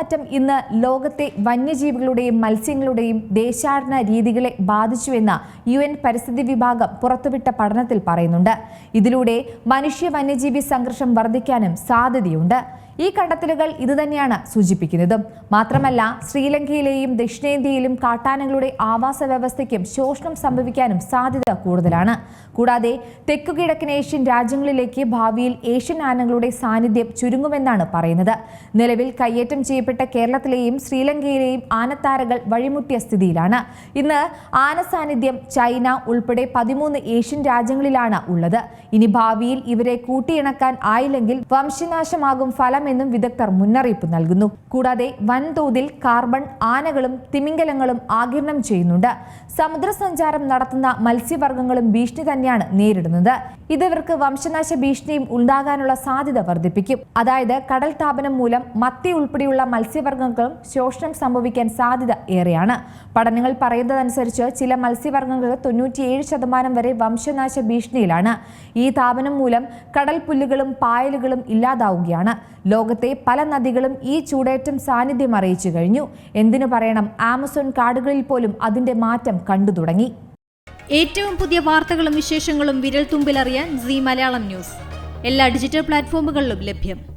മാറ്റം ഇന്ന് ലോകത്തെ വന്യജീവികളുടെയും മത്സ്യങ്ങളുടെയും ദേശാടന രീതികളെ ബാധിച്ചുവെന്ന് യു എൻ പരിസ്ഥിതി വിഭാഗം പുറത്തുവിട്ട പഠനത്തിൽ പറയുന്നുണ്ട്. ഇതിലൂടെ മനുഷ്യ വന്യജീവി സംഘർഷം വർദ്ധിക്കാനും സാധ്യതയുണ്ട്. ഈ കണ്ടെത്തലുകൾ ഇതുതന്നെയാണ് സൂചിപ്പിക്കുന്നത്. മാത്രമല്ല ശ്രീലങ്കയിലെയും ദക്ഷിണേന്ത്യയിലും കാട്ടാനകളുടെ ആവാസ വ്യവസ്ഥയ്ക്കും ശോഷണം സംഭവിക്കാനും സാധ്യത കൂടുതലാണ്. കൂടാതെ തെക്കുകിഴക്കൻ ഏഷ്യൻ രാജ്യങ്ങളിലേക്ക് ഭാവിയിൽ ഏഷ്യൻ ആനകളുടെ സാന്നിധ്യം ചുരുങ്ങുമെന്നാണ് പറയുന്നത്. നിലവിൽ കയ്യേറ്റം ചെയ്യപ്പെട്ട കേരളത്തിലെയും ശ്രീലങ്കയിലെയും ആനത്താരകൾ വഴിമുട്ടിയ സ്ഥിതിയിലാണ്. ഇന്ന് ആന സാന്നിധ്യം ചൈന ഉൾപ്പെടെ പതിമൂന്ന് ഏഷ്യൻ രാജ്യങ്ങളിലാണ് ഉള്ളത്. ഇനി ഭാവിയിൽ ഇവരെ കൂട്ടിയിണക്കാൻ ആയില്ലെങ്കിൽ വംശനാശമാകും ഫലമെന്നും വിദഗ്ധർ മുന്നറിയിപ്പ് നൽകുന്നു. കൂടാതെ വൻതോതിൽ കാർബൺ ആനകളും തിമിംഗലങ്ങളും ആകിരണം ചെയ്യുന്നുണ്ട്. സമുദ്രസഞ്ചാരം നടത്തുന്ന മത്സ്യവർഗങ്ങളും ഭീഷണി തന്നെയാണ് നേരിടുന്നത്. ഇത് ഇവർക്ക് വംശനാശ ഭീഷണിയും ഉണ്ടാകാനുള്ള സാധ്യത വർദ്ധിപ്പിക്കും. അതായത് കടൽ താപനം മൂലം മത്തി ഉൾപ്പെടെയുള്ള മത്സ്യവർഗങ്ങൾക്കും ശോഷണം സംഭവിക്കാൻ സാധ്യത ഏറെയാണ്. പഠനങ്ങൾ പറയുന്നതനുസരിച്ച് ചില മത്സ്യവർഗങ്ങൾ തൊണ്ണൂറ്റിയേഴ് ശതമാനം വരെ വംശനാശ ഭീഷണിയിലാണ്. ഈ താപനം മൂലം കടൽ പുല്ലുകളും പായലുകളും ഇല്ലാതാവുകയാണ്. ലോകത്തെ പല നദികളും ഈ ചൂടേറ്റം സാന്നിധ്യം അറിയിച്ചു കഴിഞ്ഞു. എന്തിനു പറയണം? ആമസോൺ കാടുകളിൽ പോലും അതിന്റെ മാറ്റം കണ്ടു തുടങ്ങി. ഏറ്റവും പുതിയ വാർത്തകളും വിശേഷങ്ങളും വിരൽ തുമ്പിലറിയാൻ സി മലയാളം ന്യൂസ്. എല്ലാ ഡിജിറ്റൽ പ്ലാറ്റ്ഫോമുകളിലും ലഭ്യം.